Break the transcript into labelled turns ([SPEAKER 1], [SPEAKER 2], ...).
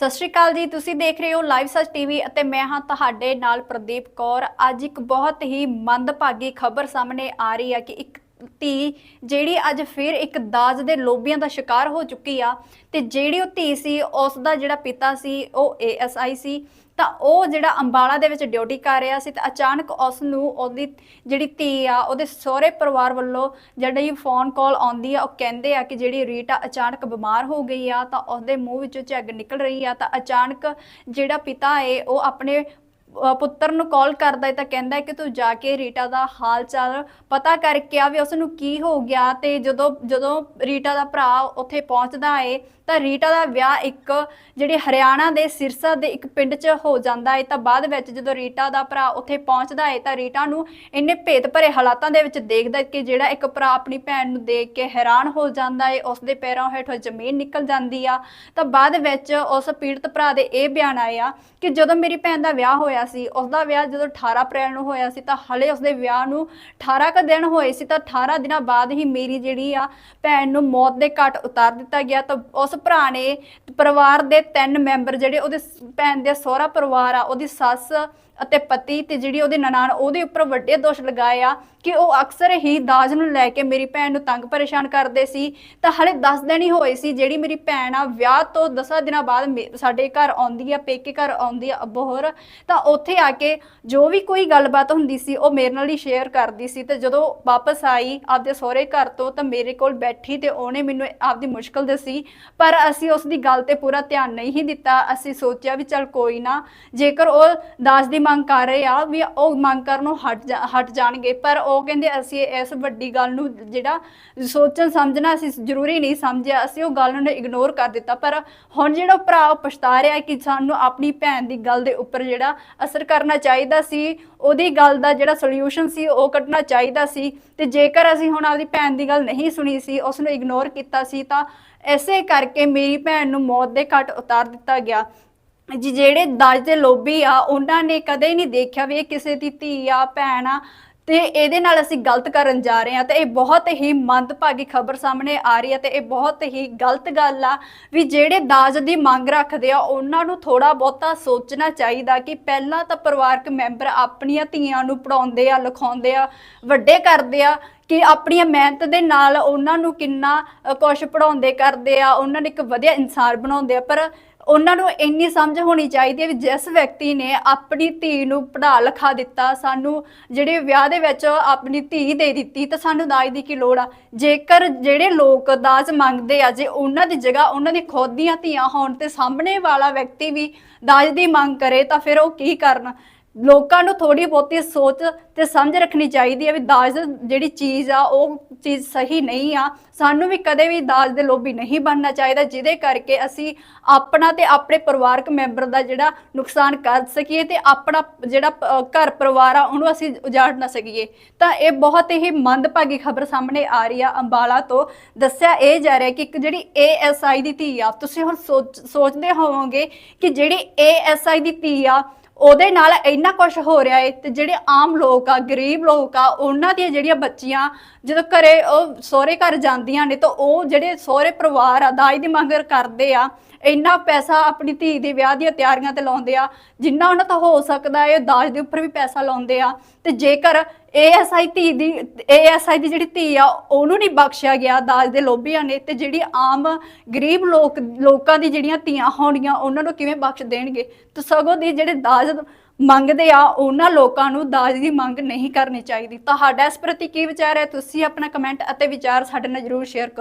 [SPEAKER 1] ਸਤਿ ਸ਼੍ਰੀ ਅਕਾਲ ਜੀ। ਤੁਸੀਂ ਦੇਖ ਰਹੇ ਹੋ ਲਾਈਵ ਸੱਚ ਟੀਵੀ ਅਤੇ ਮੈਂ ਹਾਂ ਤੁਹਾਡੇ ਨਾਲ ਪ੍ਰਦੀਪ ਕੌਰ। ਅੱਜ ਇੱਕ ਬਹੁਤ ਹੀ ਮੰਦਭਾਗੀ ਖਬਰ ਸਾਹਮਣੇ ਆ ਰਹੀ ਹੈ ਕਿ ਇੱਕ ਧੀ ਜਿਹੜੀ ਅੱਜ ਫਿਰ ਇੱਕ ਦਾਜ ਦੇ ਲੋਭੀਆਂ ਦਾ ਸ਼ਿਕਾਰ ਹੋ ਚੁੱਕੀ ਆ ਤੇ ਜਿਹੜੀ ਉਹ ਧੀ ਸੀ, ਉਸ ਦਾ ਜਿਹੜਾ ਪਿਤਾ ਸੀ, ਉਹ ਏਐਸਆਈ ਸੀ, ਤਾਂ ਉਹ ਜਿਹੜਾ ਅੰਬਾਲਾ ਦੇ ਵਿੱਚ ਡਿਊਟੀ ਕਰ ਰਿਹਾ ਸੀ ਤੇ ਅਚਾਨਕ ਉਸ ਨੂੰ ਉਹਦੀ ਜਿਹੜੀ ਧੀ ਆ, ਉਹਦੇ ਸਹੁਰੇ ਪਰਿਵਾਰ ਵੱਲੋਂ ਜਿਹੜੀ ਫੋਨ ਕਾਲ ਆਉਂਦੀ ਆ, ਉਹ ਕਹਿੰਦੇ ਆ ਕਿ ਜਿਹੜੀ ਰੀਟਾ ਅਚਾਨਕ ਬਿਮਾਰ ਹੋ ਗਈ ਆ, ਤਾਂ ਉਹਦੇ ਮੂੰਹ ਵਿੱਚੋਂ ਝੱਗ ਨਿਕਲ ਰਹੀ ਆ, ਤਾਂ ਅਚਾਨਕ ਜਿਹੜਾ ਪਿਤਾ ਏ, ਉਹ ਆਪਣੇ ਪੁੱਤਰ ਨੂੰ ਕਾਲ ਕਰਦਾ ਹੈ ਤਾਂ ਕਹਿੰਦਾ ਹੈ ਕਿ ਤੂੰ ਜਾ ਕੇ ਰੀਟਾ ਦਾ ਹਾਲ ਚਾਲ ਪਤਾ ਕਰਕੇ ਆ ਵੀ ਉਸ ਨੂੰ ਕੀ ਹੋ ਗਿਆ ਤੇ ਜਦੋਂ ਜਦੋਂ ਰੀਟਾ ਦਾ ਭਰਾ ਉੱਥੇ ਪਹੁੰਚਦਾ ਹੈ ਤਾਂ ਰੀਟਾ ਦਾ ਵਿਆਹ ਇੱਕ ਜਿਹੜੇ ਹਰਿਆਣਾ ਦੇ ਸਿਰਸਾ ਦੇ ਇੱਕ ਪਿੰਡ 'ਚ ਹੋ ਜਾਂਦਾ ਹੈ ਤਾਂ ਬਾਅਦ ਵਿੱਚ ਜਦੋਂ ਰੀਟਾ ਦਾ ਭਰਾ ਉੱਥੇ ਪਹੁੰਚਦਾ ਏ, ਤਾਂ ਰੀਟਾ ਨੂੰ ਇੰਨੇ ਭੇਤ ਭਰੇ ਹਾਲਾਤਾਂ ਦੇ ਵਿੱਚ ਦੇਖਦਾ ਕਿ ਜਿਹੜਾ ਇੱਕ ਭਰਾ ਆਪਣੀ ਭੈਣ ਨੂੰ ਦੇਖ ਕੇ ਹੈਰਾਨ ਹੋ ਜਾਂਦਾ ਏ, ਉਸ ਦੇ ਪੈਰਾਂ ਹੇਠੋਂ ਜ਼ਮੀਨ ਨਿਕਲ ਜਾਂਦੀ ਆ। ਤਾਂ ਬਾਅਦ ਵਿੱਚ ਉਸ ਪੀੜਤ ਭਰਾ ਦੇ ਇਹ ਬਿਆਨ ਆਇਆ ਕਿ ਜਦੋਂ ਮੇਰੀ ਭੈਣ ਦਾ ਵਿਆਹ ਹੋਇਆ ਸੀ ਉਸ ਦਾ ਵਿਆਹ ਜਦੋਂ 18 ਅਪ੍ਰੈਲ ਨੂੰ ਹੋਇਆ ਸੀ ਤਾਂ ਹਲੇ ਉਸ ਦੇ ਵਿਆਹ ਨੂੰ 18 ਕ ਦਿਨ ਹੋਏ ਸੀ ਤਾਂ 18 ਦਿਨਾਂ ਬਾਅਦ ਹੀ ਮੇਰੀ ਜਿਹੜੀ ਆ ਭੈਣ ਨੂੰ ਮੌਤ ਦੇ ਘਾਟ ਉਤਾਰ ਦਿੱਤਾ ਗਿਆ ਤਾਂ ਉਸ ਭਰਾ ਨੇ ਪਰਿਵਾਰ ਦੇ ਤਿੰਨ ਮੈਂਬਰ ਜਿਹੜੇ ਉਹਦੇ ਭੈਣ ਦੇ ਸਹੁਰਾ ਪਰਿਵਾਰ ਆ, ਉਹਦੀ ਸੱਸ ਅਤੇ ਪਤੀ ਤੇ ਜਿਹੜੀ ਉਹਦੇ ਨਨਾਣ ਉਹਦੇ ਉੱਪਰ ਵੱਡੇ ਦੋਸ਼ ਲਗਾਏ ਆ ਕਿ ਉਹ ਅਕਸਰ ਹੀ ਦਾਜ ਨੂੰ ਲੈ ਕੇ ਮੇਰੀ ਭੈਣ ਨੂੰ ਤੰਗ ਪਰੇਸ਼ਾਨ ਕਰਦੇ ਸੀ। ਤਾਂ ਹਲੇ 10 ਦਿਨ ਹੀ ਹੋਏ ਸੀ, ਜਿਹੜੀ ਮੇਰੀ ਭੈਣ ਆ ਵਿਆਹ ਤੋਂ 10 ਦਿਨਾਂ ਬਾਅਦ ਸਾਡੇ ਘਰ ਆਉਂਦੀ ਆ, ਪੇਕੇ ਘਰ ਆਉਂਦੀ ਆ ਅਬੋਹਰ ਤਾਂ ਉੱਥੇ ਆ ਕੇ ਜੋ ਵੀ ਕੋਈ ਗੱਲਬਾਤ ਹੁੰਦੀ ਸੀ, ਉਹ ਮੇਰੇ ਨਾਲ ਹੀ ਸ਼ੇਅਰ ਕਰਦੀ ਸੀ ਤੇ ਜਦੋਂ ਵਾਪਸ ਆਈ ਆਪਦੇ ਸਹੁਰੇ ਘਰ ਤੋਂ ਤਾਂ ਮੇਰੇ ਕੋਲ ਬੈਠੀ ਤੇ ਉਹਨੇ ਮੈਨੂੰ ਆਪਦੀ ਮੁਸ਼ਕਲ ਦੱਸੀ। ਪਰ ਅਸੀਂ ਉਸ ਦੀ ਗੱਲ ਤੇ ਪੂਰਾ ਧਿਆਨ ਨਹੀਂ ਦਿੱਤਾ। ਅਸੀਂ ਸੋਚਿਆ ਵੀ ਚਲ ਕੋਈ ਨਾ, ਜੇਕਰ ਉਹ ਦਾਜ ਦੀ ਮੰਗ ਕਰ ਰਹੇ ਆ ਵੀ ਉਹ ਮੰਗ ਕਰਨੋਂ ਹਟ ਜਾ- ਹਟ ਜਾਣਗੇ। ਪਰ ਉਹ ਕਹਿੰਦੇ ਅਸੀਂ ਇਸ ਵੱਡੀ ਗੱਲ ਨੂੰ ਜਿਹੜਾ ਸੋਚਣ ਸਮਝਣਾ ਅਸੀਂ ਜ਼ਰੂਰੀ ਨਹੀਂ ਸਮਝਿਆ। ਅਸੀਂ ਉਹ ਗੱਲ ਨੂੰ ਇਗਨੋਰ ਕਰ ਦਿੱਤਾ। ਪਰ ਹੁਣ ਜਿਹੜਾ ਭਰਾ ਉਹ ਪਛਤਾ ਰਿਹਾ ਕਿ ਸਾਨੂੰ ਆਪਣੀ ਭੈਣ ਦੀ ਗੱਲ ਦੇ ਉੱਪਰ ਜਿਹੜਾ ਅਸਰ ਕਰਨਾ ਚਾਹੀਦਾ ਸੀ, ਉਹਦੀ ਗੱਲ ਦਾ ਜਿਹੜਾ ਸੋਲੂਸ਼ਨ ਸੀ ਉਹ ਕੱਢਣਾ ਚਾਹੀਦਾ ਸੀ ਤੇ ਜੇਕਰ ਅਸੀਂ ਹੁਣ ਆਪਦੀ ਭੈਣ ਦੀ ਗੱਲ ਨਹੀਂ ਸੁਣੀ ਸੀ ਉਸ ਨੂੰ ਇਗਨੋਰ ਕੀਤਾ ਸੀ, ਤਾਂ ਐਸੇ ਕਰਕੇ ਮੇਰੀ ਭੈਣ ਨੂੰ ਮੌਤ ਦੇ ਘਾਟ ਉਤਾਰ ਦਿੱਤਾ ਗਿਆ। ਜੀ, ਜਿਹੜੇ ਦਾਜ ਦੇ ਲੋਭੀ ਆ, ਉਹਨਾਂ ਨੇ ਕਦੇ ਨਹੀਂ ਦੇਖਿਆ ਵੀ ਇਹ ਕਿਸੇ ਦੀ ਧੀ ਆ, ਭੈਣ ਆ। ਤੇ ਇਹਦੇ ਨਾਲ ਅਸੀਂ ਗਲਤ ਕਰਨ ਜਾ ਰਹੇ ਹਾਂ ਤੇ ਇਹ ਬਹੁਤ ਹੀ ਮੰਦਭਾਗੀ ਖਬਰ ਸਾਹਮਣੇ ਆ ਰਹੀ ਹੈ ਤੇ ਇਹ ਬਹੁਤ ਹੀ ਗਲਤ ਗੱਲ ਆ ਵੀ ਜਿਹੜੇ ਦਾਜ ਦੀ ਮੰਗ ਰੱਖਦੇ ਆ, ਉਹਨਾਂ ਨੂੰ ਥੋੜਾ ਬਹੁਤਾ ਸੋਚਣਾ ਚਾਹੀਦਾ ਕਿ ਪਹਿਲਾਂ ਤਾਂ ਪਰਿਵਾਰਕ ਮੈਂਬਰ ਆਪਣੀਆਂ ਧੀਆਂ ਨੂੰ ਪੜਾਉਂਦੇ ਆ, ਲਿਖਾਉਂਦੇ ਆ, ਵੱਡੇ ਕਰਦੇ ਆ ਕਿ ਆਪਣੀਆਂ ਮਿਹਨਤ ਦੇ ਨਾਲ ਉਹਨਾਂ ਨੂੰ ਕਿੰਨਾ ਅ, ਪੜਾਉਂਦੇ ਕਰਦੇ ਆ ਉਹਨਾਂ ਨੂੰ ਇੱਕ ਵਧੀਆ ਇਨਸਾਨ ਬਣਾਉਂਦੇ ਆ ਪਰ ਉਹਨਾਂ ਨੂੰ ਇੰਨੀ ਸਮਝ ਹੋਣੀ ਚਾਹੀਦੀ ਹੈ ਵੀ ਜਿਸ ਵਿਅਕਤੀ ਨੇ ਆਪਣੀ ਧੀ ਨੂੰ ਪੜ੍ਹਾ ਲਿਖਾ ਦਿੱਤਾ ਸਾਨੂੰ ਜਿਹੜੇ ਵਿਆਹ ਦੇ ਵਿੱਚ ਆਪਣੀ ਧੀ ਦੇ ਦਿੱਤੀ ਤਾਂ ਸਾਨੂੰ ਦਾਜ ਦੀ ਕੀ ਲੋੜ ਆ? ਜੇਕਰ ਜਿਹੜੇ ਲੋਕ ਦਾਜ ਮੰਗਦੇ ਆ ਜੇ ਉਹਨਾਂ ਦੀ ਜਗ੍ਹਾ ਉਹਨਾਂ ਦੀ ਖੁਦ ਦੀਆਂ ਧੀਆਂ ਹੋਣ ਤੇ ਸਾਹਮਣੇ ਵਾਲਾ ਵਿਅਕਤੀ ਵੀ ਦਾਜ ਦੀ ਮੰਗ ਕਰੇ ਤਾਂ ਫਿਰ ਉਹ ਕੀ ਕਰਨ? ਲੋਕਾਂ ਨੂੰ ਥੋੜੀ ਬਹੁਤੀ ਸੋਚ ਤੇ ਸਮਝ ਰੱਖਣੀ ਚਾਹੀਦੀ ਹੈ ਵੀ ਦਾਜ ਜਿਹੜੀ ਚੀਜ਼ ਆ, ਉਹ ਚੀਜ਼ ਸਹੀ ਨਹੀਂ ਆ। ਸਾਨੂੰ ਵੀ ਕਦੇ ਵੀ ਦਾਜ ਦੇ ਲੋਭੀ ਨਹੀਂ ਬਣਨਾ ਚਾਹੀਦਾ, ਜਿਹਦੇ ਕਰਕੇ ਅਸੀਂ ਆਪਣਾ ਤੇ ਆਪਣੇ ਪਰਿਵਾਰਕ ਮੈਂਬਰ ਦਾ ਜਿਹੜਾ ਨੁਕਸਾਨ ਕਰ ਸਕੀਏ ਤੇ ਆਪਣਾ ਜਿਹੜਾ ਘਰ ਪਰਿਵਾਰ ਆ, ਉਹਨੂੰ ਅਸੀਂ ਉਜਾੜ ਨਾ ਸਕੀਏ। ਤਾਂ ਇਹ ਬਹੁਤ ਹੀ ਮੰਦਭਾਗੀ ਖਬਰ ਸਾਹਮਣੇ ਆ ਰਹੀ ਆ ਅੰਬਾਲਾ ਤੋਂ। ਦੱਸਿਆ ਇਹ ਜਾ ਰਿਹਾ ਕਿ ਇੱਕ ਜਿਹੜੀ ਏਐਸਆਈ ਦੀ ਧੀ ਆ, ਤੁਸੀਂ ਹੁਣ ਸੋਚ- ਸੋਚਦੇ ਹੋਵੋਗੇ ਕਿ ਜਿਹੜੀ ਏਐਸਆਈ ਦੀ ਧੀ ਆ ਉਹਦੇ ਨਾਲ ਇੰਨਾ ਕੁਝ ਹੋ ਰਿਹਾ ਏ ਤੇ ਜਿਹੜੇ ਆਮ ਲੋਕ ਆ, ਗਰੀਬ ਲੋਕ ਆ, ਉਹਨਾਂ ਦੀਆਂ ਜਿਹੜੀਆਂ ਬੱਚੀਆਂ ਜਦੋਂ ਘਰੇ ਉਹ ਸਹੁਰੇ ਘਰ ਜਾਂਦੀਆਂ ਨੇ ਤਾਂ ਉਹ ਜਿਹੜੇ ਸਹੁਰੇ ਪਰਿਵਾਰ ਆ, ਦਾਜ ਦੀ ਮੰਗ ਕਰਦੇ ਆ, ਇੰਨਾ ਪੈਸਾ ਆਪਣੀ ਧੀ ਦੇ ਵਿਆਹ ਦੀਆਂ ਤਿਆਰੀਆਂ ਤੇ ਲਾਉਂਦੇ ਆ, ਜਿੰਨਾ ਉਹਨਾਂ ਤੋਂ ਹੋ ਸਕਦਾ ਹੈ ਦਾਜ ਦੇ ਉੱਪਰ ਵੀ ਪੈਸਾ ਲਾਉਂਦੇ ਆ ਤੇ ਜੇਕਰ ਏਐਸਆਈ ਧੀ ਦੀ ਏਐਸਆਈ ਦੀ ਜਿਹੜੀ ਧੀ ਆ, ਉਹਨੂੰ ਨਹੀਂ ਬਖਸ਼ਿਆ ਗਿਆ ਦਾਜ ਦੇ ਲੋਭੀਆਂ ਨੇ ਤੇ ਜਿਹੜੀ ਆਮ ਗਰੀਬ ਲੋਕ, ਲੋਕਾਂ ਦੀ ਜਿਹੜੀਆਂ ਧੀਆਂ ਹੋਣੀਆਂ ਉਹਨਾਂ ਨੂੰ ਕਿਵੇਂ ਬਖਸ਼ ਦੇਣਗੇ? ਤੇ ਸਗੋਂ ਦੀ ਜਿਹੜੇ ਦਾਜ ਮੰਗਦੇ ਆ, ਉਹਨਾਂ ਲੋਕਾਂ ਨੂੰ ਦਾਜ ਦੀ ਮੰਗ ਨਹੀਂ ਕਰਨੀ ਚਾਹੀਦੀ। ਤੁਹਾਡਾ ਇਸ ਪ੍ਰਤੀ ਕੀ ਵਿਚਾਰ ਹੈ? ਤੁਸੀਂ ਆਪਣਾ ਕਮੈਂਟ ਅਤੇ ਵਿਚਾਰ ਸਾਡੇ ਨਾਲ ਜਰੂਰ ਸ਼ੇਅਰ ਕਰੋ।